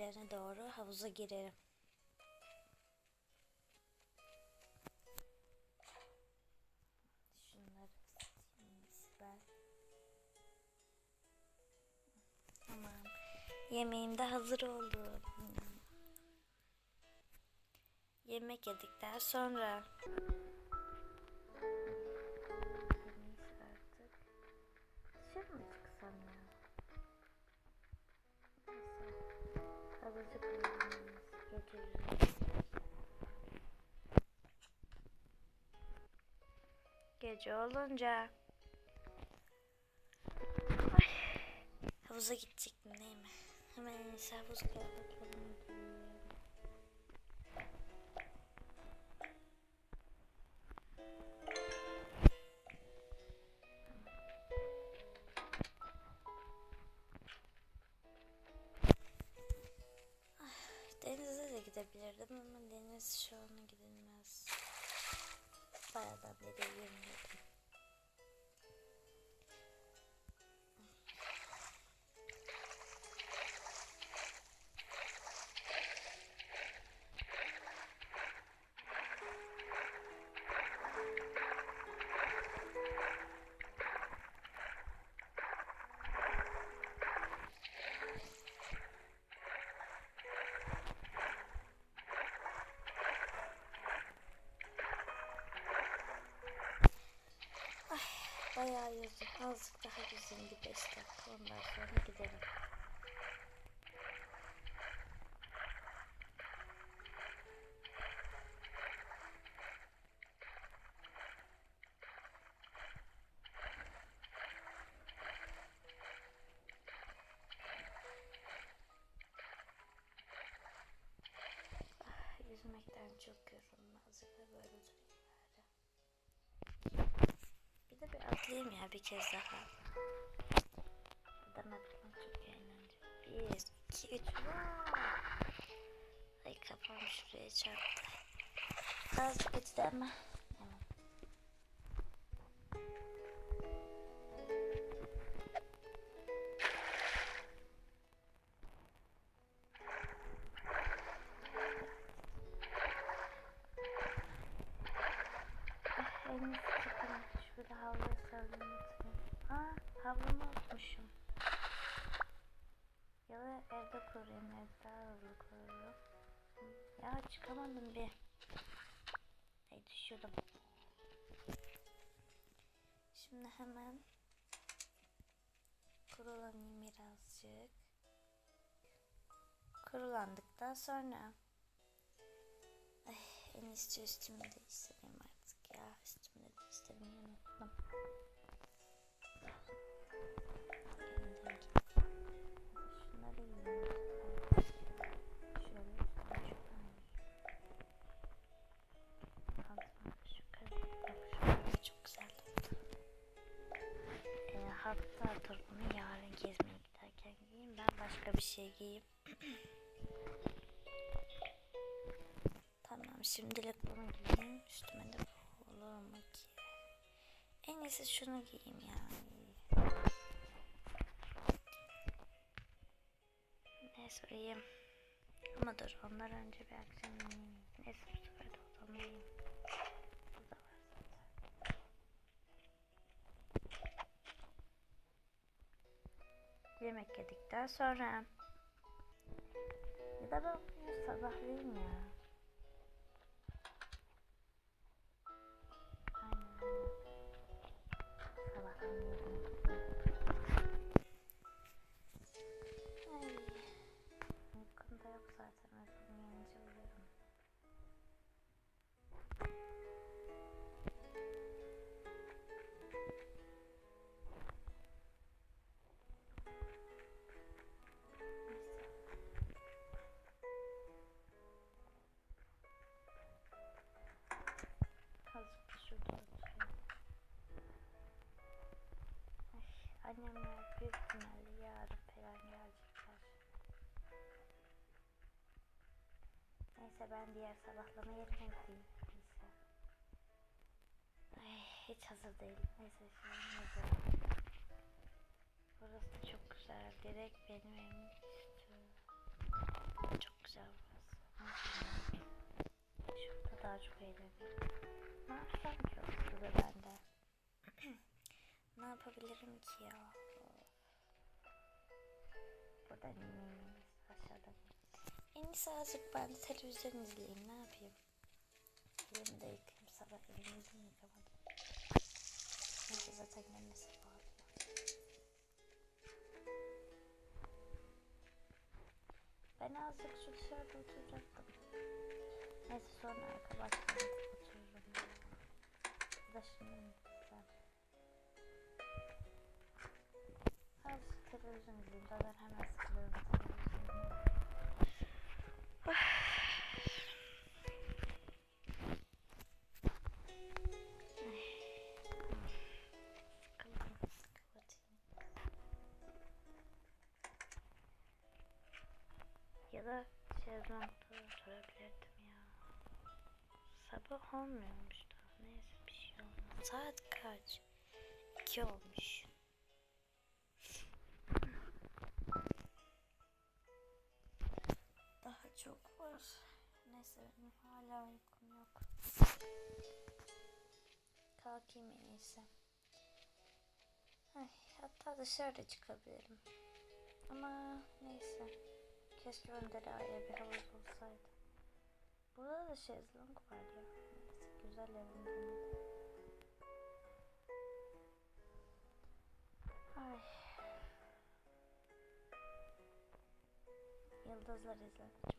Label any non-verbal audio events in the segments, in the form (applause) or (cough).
öğlene doğru havuza girerim. Şunları misler. Tamam. Yemeğim de hazır oldu. Yemek yedikten sonra Gece olunca Ay, havuza gidecektim değil mi? Hemen en iyisi havuz kıyafetlerimi giyeyim. Denize de gidebilirdim ama deniz şu an gidilmez. Bayağıdan beri yürümüyordum. Bayağı yüzdüm. Azıcık daha yüzeyim bir 5 dakika. Ondan sonra giderim. Ah, yüzmekten çok yoruldum. Azıcık böyle De bir atlayayım ya bir kez daha. Buradan atlamak çok eğlenceli. Bir, iki, üç. Ay kafam şuraya çarptı. Az kötü ama. Hızlı kuruyorum. Ya çıkamadım bir. Ay düşüyordum. Şimdi hemen kurulanayım birazcık. Kurulandıktan sonra Ay, en iyisi üstümü değiştireyim artık ya. Üstümü de değiştirmeyi unuttum. Şey giyeyim. (clears throat) Tamam şimdilik bunu giyeyim. Üstüme de olur mu ki? En iyisi şunu giyeyim yani. Ne sorayım? Ama dur ondan önce bir akşam yiyeyim. Neyse bu sefer. Yemek yedikten sonra bunu sabahlayayım ya. Neyse ben diğer sabahlama yerine gideyim. Neyse. Ay, hiç hazır değilim. Neyse şu an hazır. Burası da çok güzel. Direkt benim evimin üstü. Çok güzel burası. Şurada daha çok eğleniyorum. Ne yapsam ki o sırada bende? ne yapabilirim ki ya? Buradan ineyim. Aşağıdan. En iyisi azıcık ben de televizyon izleyeyim. Ne yapayım? Elimi de yıkayayım. Sabah elimi yüzümü yıkamadım. Neyse zaten gelmesi bağlı. Ben azıcık şu dışarıda oturacaktım. Neyse sonra arka bahçede otururum. Da şimdi gitsem? Azıcık televizyon izleyeyim. Zaten hemen Ya da şezlongda oturabilirdim ya. Sabah olmuyormuş daha. Neyse bir şey olmaz. Saat kaç? İki olmuş. Daha çok var. Neyse benim hala uykum yok. Kalkayım en iyisi. Ay, hatta dışarıda çıkabilirim. Ama neyse. Keşke Önder'e aya bir havuz olsaydı. Burada da şezlong var ya. Neyse, güzel evimden. Ay. Yıldızlar izlemek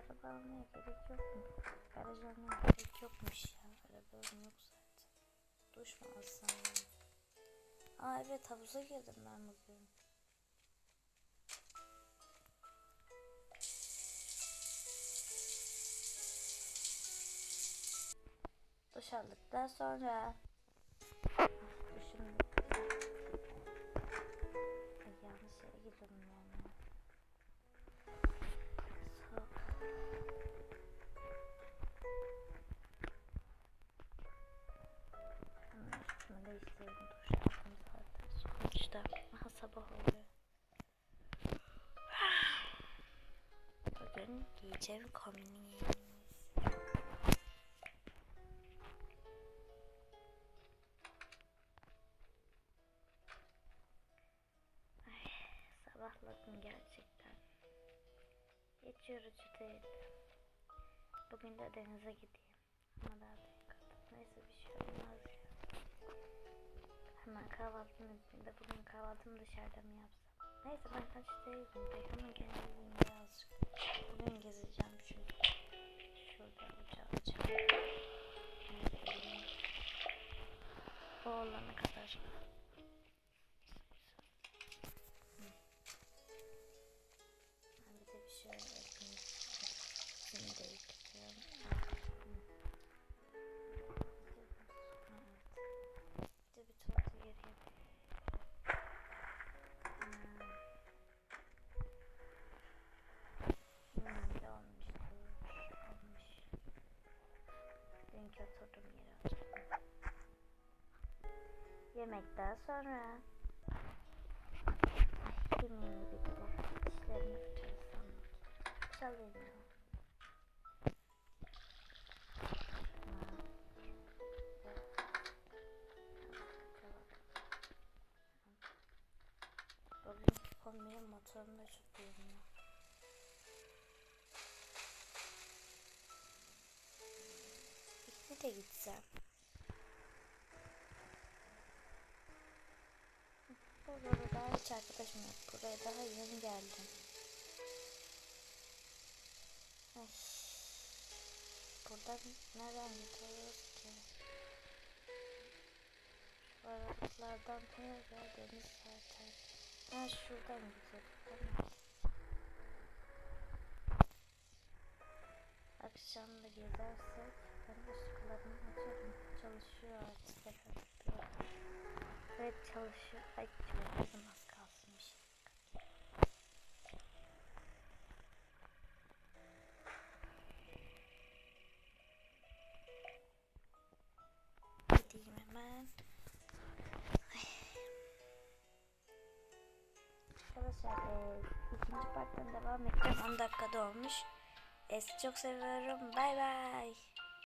araba almaya gerek yok mu? Garaj almaya gerek yokmuş ya. Arabam yok zaten. Duş mu alsam? Aa evet havuza girdim ben bugün. Duş aldıktan sonra bitti. Ay, yanlış yere gidiyorum yani. Sabah oluyor. Bugün giyeceğim kombini giyiniz. Hiç yorucu değil. Bugün de denize gideyim. Ama daha da yıkadım. Neyse bir şey olmaz ya. Hemen kahvaltımı de bugün kahvaltımı dışarıda mı yapsam? Neyse ben aç değilim. Peygamber gelmeliyim birazcık. Bugün gezeceğim çünkü. Şurada ocağı Yemekten sonra yemeğimi bitti. Dişlerimi fırçalasam mı? Çalayım ya. Bugünkü kombinin motorunu da çok beğeniyorum. İkne de gitsem. Burada hiç arkadaşım yok. Buraya daha yeni geldim. Ay. Buradan nereden gidiyoruz ki? Şu aralıklardan nereye deniz zaten. Ha şuradan gidiyorduk tamam. Akşam da gidersek ben ışıklarını açarım. Çalışıyor artık herhalde. Evet çalışıyor. Ay çalışıyorum az kalsın bir şey. Gideyim hemen. Arkadaşlar e, ikinci parttan devam edeceğim. 10 dakikada olmuş. E, çok seviyorum. Bay bay.